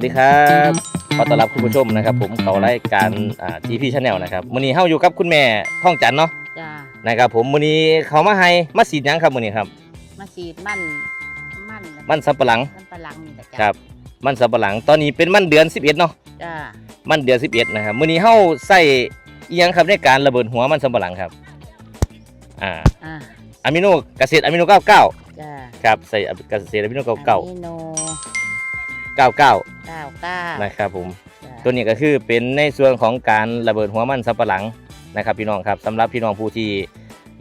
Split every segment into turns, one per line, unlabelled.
วัสดีครับ ขอต้อนรับคุณผู้ชมนะครับ ผมเขารายการอ่าทีพีชาแนลนะครับมื้อนี้เฮาอยู่กับคุณแม่ท่องจันเนาะ
จ้า
นะครับผมมื้อนี้เขามาให้มาสีดหยังครับมื้อนี้ครับ
มาฉีดมันมัน
มันสับปะหลัง
มันปลาหลังนี่แหละจ้า
ครับ มันสับปะหลังตอนนี้เป็นมันเดือน 11เนาะ
จ้า
มันเดือน 11นะครับมื้อนี้เฮาใส่อีหยังครับในการระเบิดหัวมันสับปะหลังครับอ่า
อ่า
อะมิโนเกษตรอะมิโน99
จ้า
ครับใส่เกษตรอะมิโน
อะ
99
มิโน
99
เก้าเก้า
นะครับผม
จ้า
ตัวนี้ก็คือเป็นในส่วนของการระเบิดหัวมันสับปะหลังนะครับ พี่น้องครับสำหรับพี่น้องผู้ที่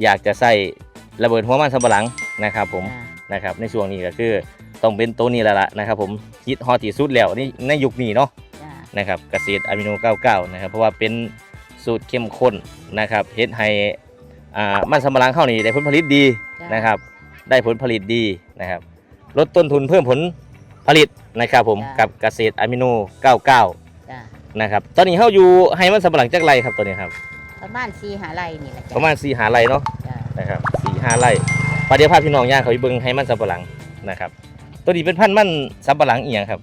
อยากจะใส่ระเบิดหัวมันสับปะหลังนะครับผม
จ้า
นะครับในช่วงนี้ก็คือต้องเป็นตัวนี้แล้วล่ะนะครับ ผมฮิตฮอตที่สุดแล้วนี่ในยุคนี้เนาะ
จ้า
นะครับเกษตรอะมิโน 99 นะครับ เพราะว่าเป็นสูตรเข้มข้นนะครับเฮ็ดให้อ่ามันสำปะหลังเข้านี่ได้ผลผลิตดีนะครับ ได้ผลผลิตดีนะครับ ลดต้นทุนเพิ่มผล ผลิตนะครับผมกับเกษตรอะมิโน 99
จ้า
นะครับตอนนี้เฮาอยู่ให้มันสำปะหลังจักไรครับตัวนี้ครับ
ประมาณสี่หาไรนี่แหละจ้า
ประมาณ4หาไรเนาะ
จ้า
นะครับ4 5ไรปเดี๋ยวพาพี่น้องย่างเขาไปเบิ่งให้มันสำปะหลังนะครับตัวนี้เป็นพันธุ์มันสำปะหลังอีหยังครับ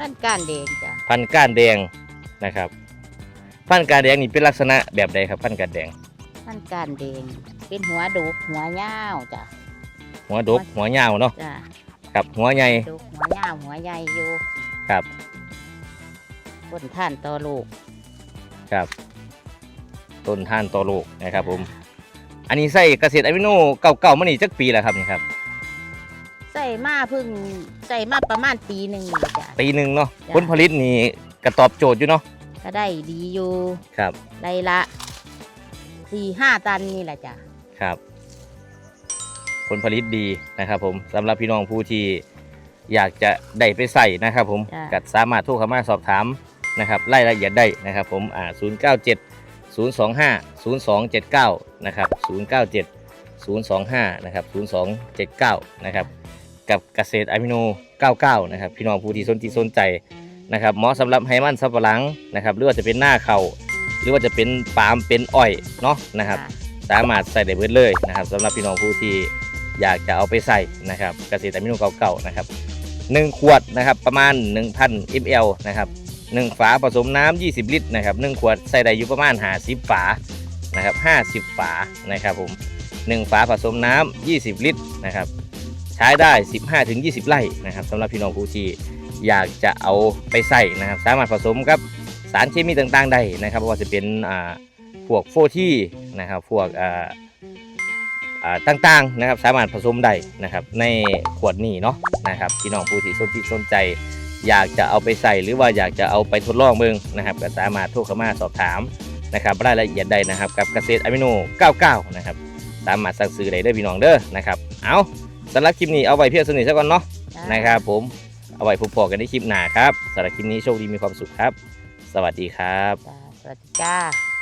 ต้นก้านแดงจ้า
พันธุ์ก้านแดงนะครับ พันธุ์ก้านแดงนี่เป็นลักษณะแบบใดครับ พันธุ์ก้านแดง
ต้นก้านแดงเป็นหัวดุกหัวยาวจ้า
หัวดกหัวยาวเนาะ
จ้า
ครับหัวใหญ่
ดุกหัวยาวหัวใหญ่อยู่
ครับ
บนท่านต่อลูก
ครับต้นท่านต่อโลกนะครับผม อันนี้ใส่เกษตรอะมิโนเก่าๆมานี่จักปีแล้วครับนี่ครับ
ใส่มาเพึ่งใส่มาประมาณปีหนึ่งนี่จ้า
ปีหนึ่งเนาะ
จ้ะ
ผลผลิตนี่กระตอบโจทย์อยู่เนาะ
ก็ได้ดีอยู่
ครับ
ไรละสี่ห้าตันนี่แหละจ้ะ
ครับ ผลผลิตดีนะครับ ผมสำหรับพี่น้องผู้ที่อยากจะได้ไปใส่นะครับ ผมก็สามารถโทรเข้ามาสอบถามนะครับรายละเอียดได้นะครับ ผมอ่า097 025 0279นะครับ097 025นะครับ0279นะครับกับเกษตรอะมิโน 99 นะครับ พี่น้องผู้ที่สนที่สนใจนะครับเหมาะสำหรับไฮมันสับปะหลังนะครับหรือว่าจะเป็นหน้าเขาหรือว่าจะเป็นปาล์มเป็นอ้อยเนาะนะครับ
จ้ะ
สามารถใส่ได้เบิดเลยนะครับสำหรับพี่น้องผู้ที่ อยากจะเอาไปใส่นะครับเกษตรอะมิโนเก่าๆนะครับหนึ่งขวดนะครับประมาณ 1,000 ml นะครับหนึ่งฝาผสมน้ำ20 ลิตรนะครับหนึ่งขวดใส่ได้อยู่ประมาณ 50 ฝานะครับ50 ฝานะครับผมหนึ่งฝาผสมน้ำ20 ลิตรนะครับใช้ได้ 15-20 ไร่นะครับสำหรับพี่น้องผู้ที่อยากจะเอาไปใส่นะครับ สามารถผสมกับสารเคมีต่างๆได้นะครับว่าจะเป็นอ่าพวกโฟที่นะครับพวกอ่า ต่างๆนะครับสามารถผสมได้นะครับในขวดนี้เนาะนะครับพี่น้องผู้ที่สนที่สนใจ อยากจะเอาไปใส่หรือว่าอยากจะเอาไปทดลองเบิ่งนะครับก็สามารถโทรเข้ามาสอบถามนะครับรายละเอียดได้นะครับกับเกษตรอะมิโน 99 นะครับสามารถสั่งซื้อได้เด้อพี่น้องเด้อนะครับเอาสำหรับคลิปนี้เอาไว้เพียงสนิทซะก่อนเนาะ
จ้ะ
นะครับผมเอาไว้พบพอกันในคลิปหน้าครับสำหรับคลิปนี้โชคดีมีความสุขครับ สวัสดีครับ
จ้ะสวัสดีจ้า